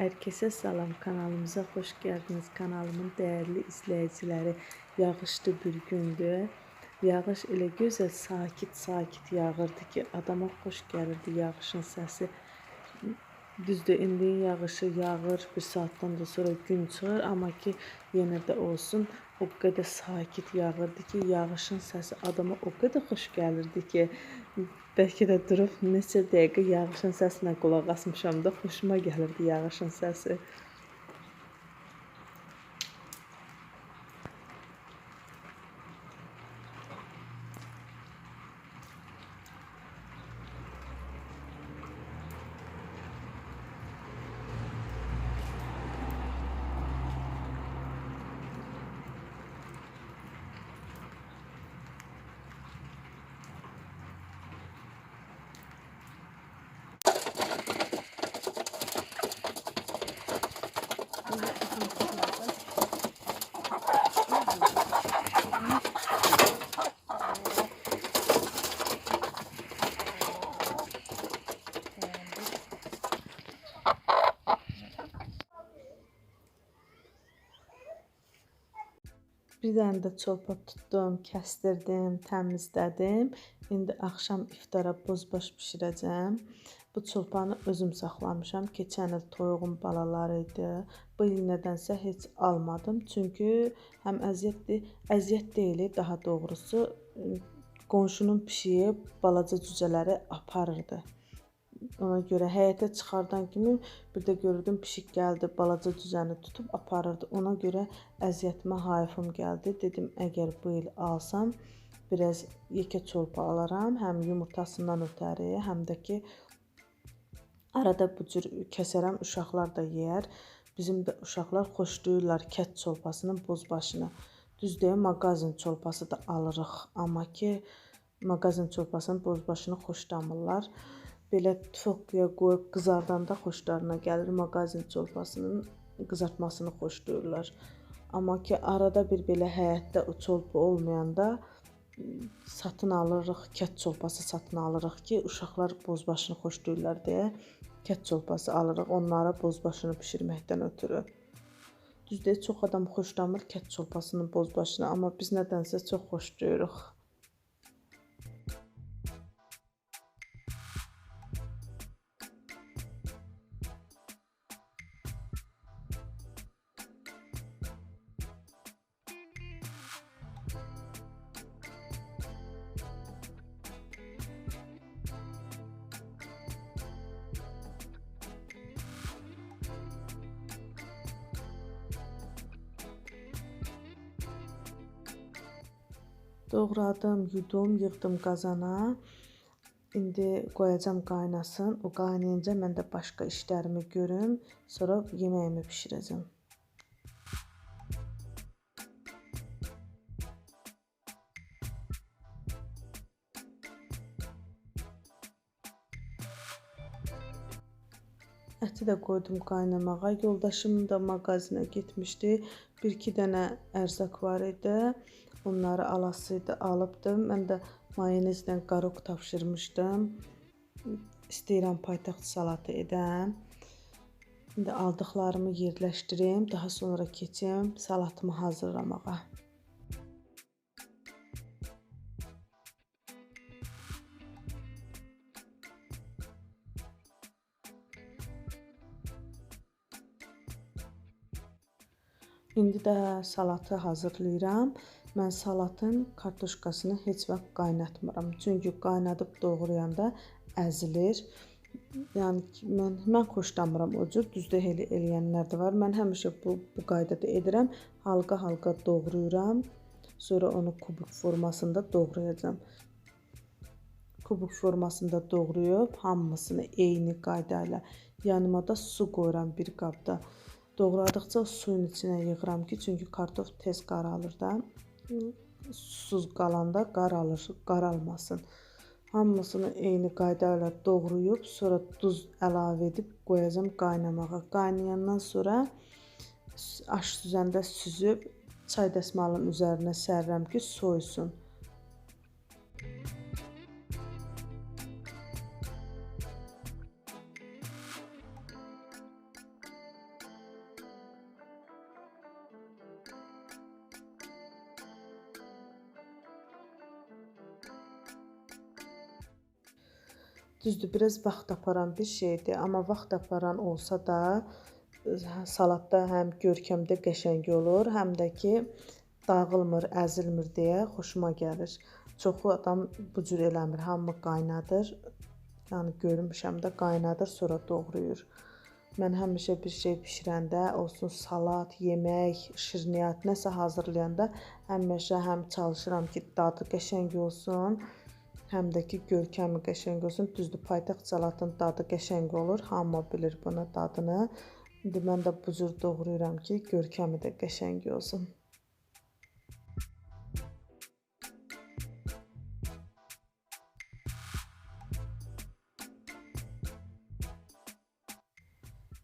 Herkese salam kanalımıza hoş geldiniz. Kanalımın değerli izleyicileri. Yağışlı bir gündü. Yağış elə gözəl, sakit-sakit yağırdı ki, adama xoş gəlirdi yağışın səsi. Düzdür, indi yağışı yağır, bir saatdan da sonra gün çıxır, amma ki, yenə də olsun, o qədər sakit yağırdı ki, yağışın səsi adama o qədər xoş gəlirdi ki, bəlkə də durub neçə dəqiqə yağışın səsinə qulaq asmışam da, xoşuma gəlirdi yağışın səsi. Bir dənə də çolpa tutdum, kəstirdim, təmizlədim. İndi axşam iftara bozbaş bişirəcəm. Bu çolpanı özüm saxlamışam. Keçən il toyuğun balaları idi. Bu il nədənsə heç almadım. Çünki həm əziyyətdir, əziyyət deyil, daha doğrusu qonşunun pişiyi balaca cücələri aparırdı. Ona görə həyətə çıxardan kimi bir də gördüm pişik gəldi, balaca cüzəni tutub aparırdı. Ona görə əziyyətimə hayfım gəldi. Dedim əgər bu il alsam biraz yekə çolpa alaram, həm yumurtasından ötəri, həm də ki arada bu cür kəsərəm, uşaqlar da yeyər. Bizim də uşaqlar xoşlayırlar kət çolpasının bozbaşını. Düzdür, mağazin çolpası da alırıq, amma ki mağazin çolpasının bozbaşını xoşlamırlar belə tfoqya qoyub qızardanda xoşlarına gəlir. Mağazin çolpasının qızartmasını xoşlayırlar. Amma ki arada bir belə həyətdə o çolpa olmayanda satın alırıq, kət çolpası satın alırıq ki, uşaqlar bozbaşını xoşlayırlar deyə kət çolpası alırıq onlara bozbaşını bişirməkdən ötürü. Düzdür, çox adam xoşlamır kət çolpasının bozbaşını, amma biz nədənsə çox xoşlayırıq. Doğradım, yudum, yığdım qazana. İndi qoyacam qaynasın. O qaynayınca mən də başqa işlərimi görüm, sonra yeməyimi bişirəcəm. Əti də qoydum qaynamağa. Yoldaşım da mağazinə getmişdi. 1-2 dənə ərzaq var idi. Onları alasıydı, alıbdım. Mən də mayonezlə qaroq tapşırmışdım. İstəyirəm paytaxt salatı edəm. İndi aldıqlarımı yerləşdirim, daha sonra keçim salatımı hazırlamağa. İndi də salatı hazırlayıram. Mən salatın kartoşkasını heç vaxt qaynatmıram. Çünki qaynadıb doğrayanda əzilir. Yəni mən mən xoşlamıram o cür. Düzdür elə eləyənlər də var. Mən həmişə bu bu qaydada edirəm. Halqa-halqa doğrayıram. Sonra onu kubik formasında doğrayacağam. Kubik formasında doğrayıb hamısını eyni qayda ilə yanıma da su qoyuram bir qabda. Doğradıqca suyun içinə yığıram ki, çünki kartof tez qaralır da susuz qalanda qaralır, qaralmasın. Hamısını eyni qayda ilə doğrayıb, sonra duz əlavə edib qoyacam qaynamağa. Qaynayandan sonra aş süzəndə süzüb çay dəsmalının üzərinə sərirəm ki, soyusun. Düzdür, biraz vaxt aparan bir şeydir, amma vaxt aparan olsa da e, salatda həm görkəmdə qəşəng olur, həm də ki dağılmır, əzilmir deyə xoşuma gəlir. Çoxu adam bu cür eləmir, hamı qaynadır. Yəni görmüşəm də qaynadır, sonra doğrayır. Mən həmişə bir şey bişirəndə, olsun salat, yemək, şirniyyat, nəsə hazırlayanda həmişə həm çalışıram ki, dadı qəşəng olsun, həm də ki görkəmi qəşəng olsun. Düzdür, paytaxt salatın dadı qəşəng olur. Hamı bilir bunu dadını. İndi mən də bu cür doğrayıram ki, görkəmi də qəşəng olsun.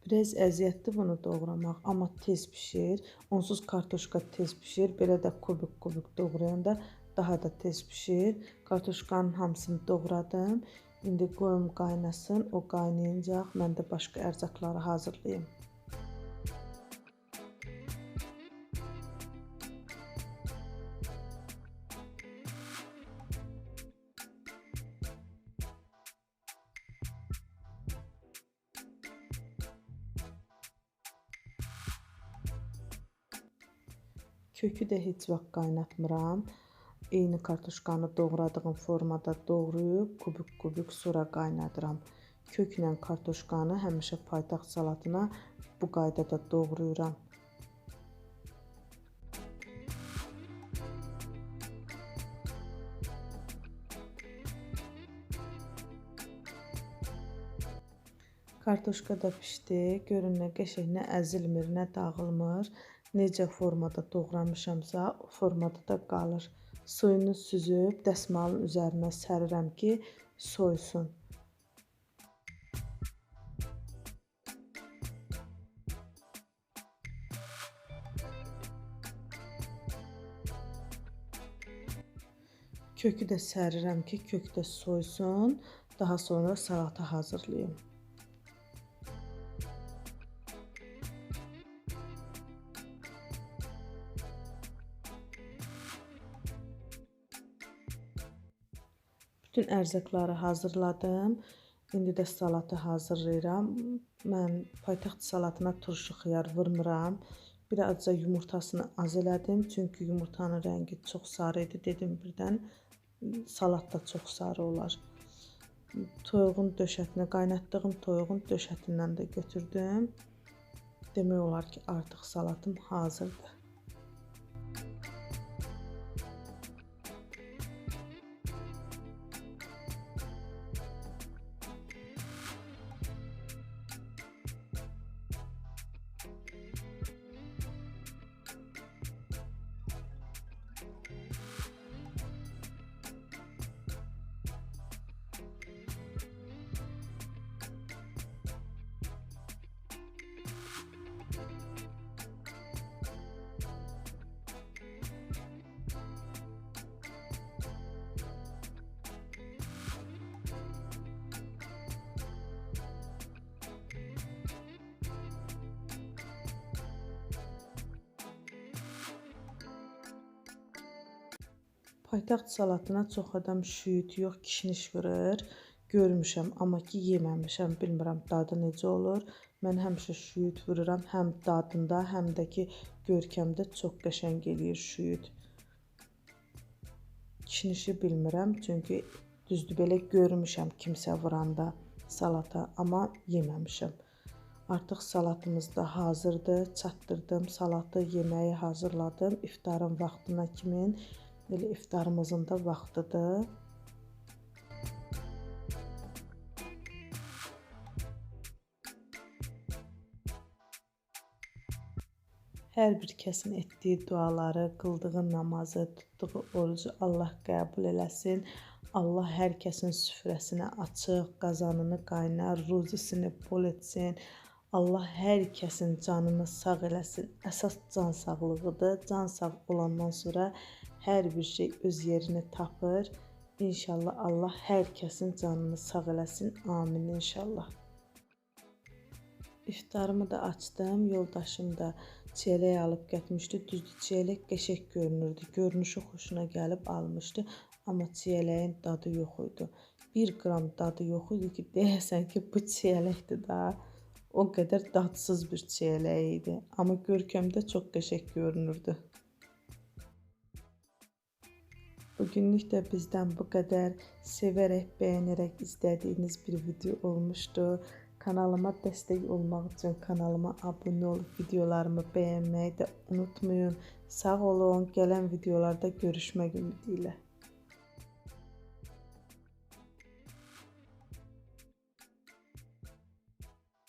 Biraz əziyyətli bunu doğramaq, amma tez bişir. Onsuz kartoşka tez bişir. Belə də kubik-kubik doğrayanda daha da tez bişir. Kartuşkanın hamısını doğradım. İndi qoyum qaynasın. O qaynayancaq mən də başqa ərzaqları hazırlayım. Kökü də heç vaxt qaynatmıram. Eyni kartuşkanı doğradığım formada doğrayıb kubik-kubik sonra qaynadıram. Köklə kartuşkanı həmişə paytaxt salatına bu qaydada doğrayıram. Kartoşka da bişdi. Görün nə qəşəng, nə əzilmir, nə dağılmır. Necə formada doğramışamsa, formada da qalır. Suyunu süzüb dəsmalın üzərinə sərirəm ki, soysun. Kökü də sərirəm ki, kök də soysun. Daha sonra salata hazırlayım. Bütün ərzaqları hazırladım. İndi də salatı hazırlayıram. Mən paytaxt salatına turşu xiyar vurmuram. Bir azca yumurtasını az elədim. Çünki yumurtanın rəngi çox sarı idi. Dedim birdən salat da çox sarı olar. Toyuğun döşətini, qaynatdığım toyuğun döşətindən də götürdüm. Demək olar ki, artıq salatım hazırdır. Paytaxt salatına çox adam şüyüd yox, kişniş vurur. Görmüşəm, amma ki yeməmişəm. Bilmirəm dadı necə olur. Mən həmişə şüyüd vururam. Həm dadında, həm də ki görkəmdə çox qəşəng eləyir şüyüd. Kişnişi bilmirəm, çünki düzdür belə görmüşəm kimsə vuranda salata, amma yeməmişəm. Artıq salatımız da hazırdır. Çatdırdım salatı, yeməyi hazırladım. İftarın vaxtına kimin Elə iftarımızın da vaxtıdır. Hər bir kəsin etdiyi duaları, qıldığı namazı, tutduğu orucu Allah qəbul eləsin. Allah hər kəsin süfrəsini açıq, qazanını qaynar, ruzisini bol etsin. Allah hər kəsin canını sağ eləsin. Əsas can sağlığıdır. Can sağ olandan sonra hər bir şey öz yerini tapır. İnşallah Allah hər kəsin canını sağ eləsin. Amin inşallah. İftarımı da açdım. Yoldaşım da çiyələk alıb getmişdi. Düzdür, çiyələk qəşəng görünürdü. Görünüşü xoşuna gəlib almışdı, amma çiyələyin dadı yox idi. 1 qram dadı yox idi ki, deyəsən ki, bu çiyələkdir də. O qədər dadsız bir çiyələk idi, amma görkəmdə çox qəşəng görünürdü. Bugünlük də bizdən bu qədər. Sevərək, bəyənərək izlədiyiniz bir video olmuşdu. Kanalıma dəstək olmaq üçün kanalıma abunə olub videolarımı bəyənməyi də unutmayın. Sağ olun. Gələn videolarda görüşmək ümidi ilə.